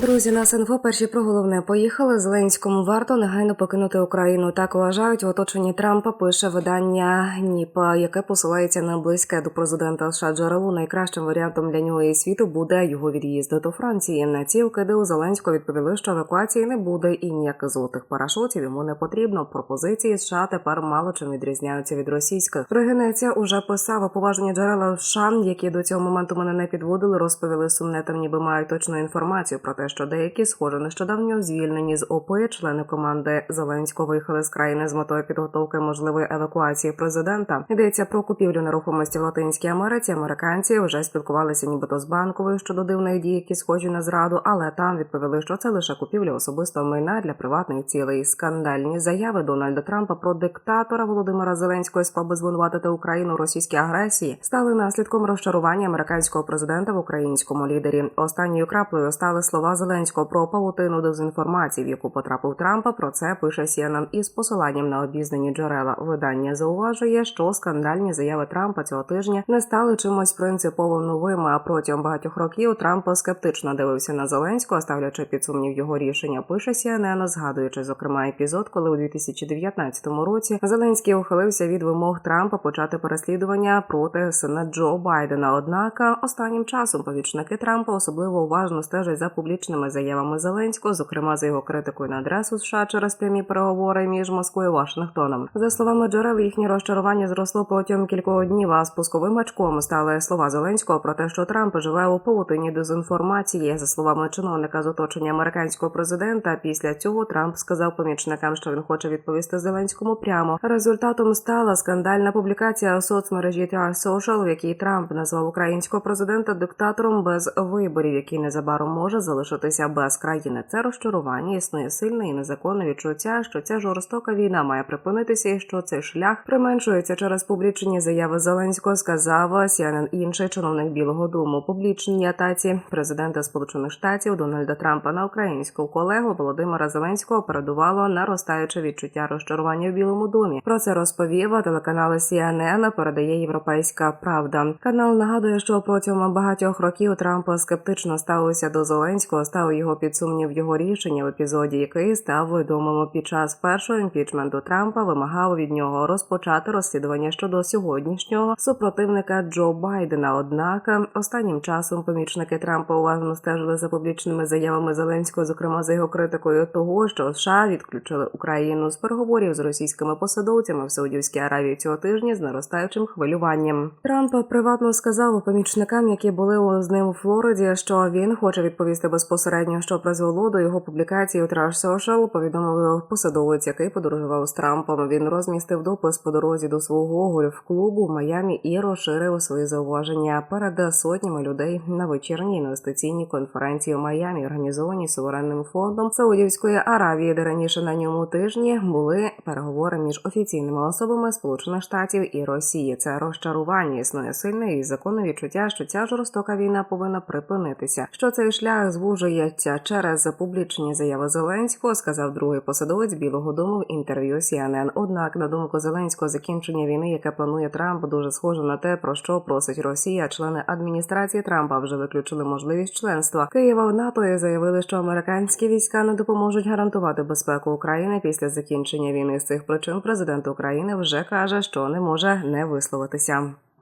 Друзі, нас інфо перші про головне поїхали. Зеленському варто негайно покинути Україну. Так вважають в оточенні Трампа. Пише видання НІП, яке посилається на близьке до президента США джерело. Найкращим варіантом для нього і світу буде його від'їзд до Франції. На ці вкиди у Зеленського відповіли, що евакуації не буде і ніяких золотих парашутів йому не потрібно. Пропозиції США тепер мало чим відрізняються від російських. Пригинеться уже писав поважні джерела США, які до цього моменту мене не підводили. Розповіли сумнетам, ніби мають точну інформацію про те, що деякі схоже нещодавно звільнені з ОП члени команди Зеленського виїхали з країни з метою підготовки можливої евакуації президента. Йдеться про купівлю нерухомості в Латинській Америці. Американці вже спілкувалися, нібито з банковою щодо дивних дій, які схожі на зраду, але там відповіли, що це лише купівля особистого майна для приватних цілей. Скандальні заяви Дональда Трампа про диктатора Володимира Зеленського і спроби звинуватити Україну російській агресії стали наслідком розчарування американського президента в українському лідері. Останньою краплею стали слова Зеленського про павутину дезінформації, в яку потрапив Трампа. Про це пише CNN із посиланням на обізнані джерела. Видання зауважує, що скандальні заяви Трампа цього тижня не стали чимось принципово новими. А протягом багатьох років Трамп скептично дивився на Зеленського, ставлячи під сумнів його рішення. Пише CNN, згадуючи зокрема епізод, коли у 2019 році Зеленський ухилився від вимог Трампа почати переслідування проти сина Джо Байдена. Однак останнім часом помічники Трампа особливо уважно стежать за публічними заявами Зеленського, зокрема за його критикою на адресу США через прямі переговори між Москвою і Вашингтоном. За словами джерел, їхнє розчарування зросло протягом кількох днів. А спусковим очком стали слова Зеленського про те, що Трамп живе у павутині дезінформації. За словами чиновника з оточення американського президента, після цього Трамп сказав помічникам, що він хоче відповісти Зеленському прямо. Результатом стала скандальна публікація у соцмережі Truth Social, в якій Трамп назвав українського президента диктатором без виборів, який незабаром може залишитися без країни. Це розчарування існує сильне і незаконне відчуття, що ця жорстока війна має припинитися, і що цей шлях применшується через публічні заяви Зеленського. Сказав CNN інший чиновник Білого Дому. Публічній атаці президента Сполучених Штатів Дональда Трампа на українського колегу Володимира Зеленського передувало наростаюче відчуття розчарування в Білому домі. Про це розповів телеканал CNN, передає Європейська Правда. Канал нагадує, що протягом багатьох років Трамп скептично ставився до Зеленського, ставив його під сумнів його рішення в епізоді, який став відомим під час першого імпічменту Трампа, вимагав від нього розпочати розслідування щодо сьогоднішнього супротивника Джо Байдена. Однак останнім часом помічники Трампа уважно стежили за публічними заявами Зеленського, зокрема за його критикою того, що США відключили Україну з переговорів з російськими посадовцями в Саудівській Аравії цього тижня з наростаючим хвилюванням. Трамп приватно сказав помічникам, які були з ним у Флориді, що він хоче відповісти безпосередньо, що призвело до його публікації у Trash Social, повідомив посадовець, який подорожував з Трампом. Він розмістив допис по дорозі до свого гольф-клубу в Майамі і розширив свої зауваження перед сотнями людей на вечірній інвестиційній конференції в Майамі, організованій суверенним фондом Саудівської Аравії, де раніше на ньому тижні були переговори між офіційними особами Сполучених Штатів і Росії. Це розчарування існує сильне і законне відчуття, що ця жорстока війна повинна припинитися. Що цей шлях звужується через публічні заяви Зеленського, сказав другий посадовець Білого Дому в інтерв'ю CNN. Однак, на думку Зеленського, закінчення війни, яке планує Трамп, дуже схоже на те, про що просить Росія. Члени адміністрації Трампа вже виключили можливість членства Києва в НАТО і заявили, що американські війська не допоможуть гарантувати безпеку України після закінчення війни. З цих причин президент України вже каже, що не може не висловитися.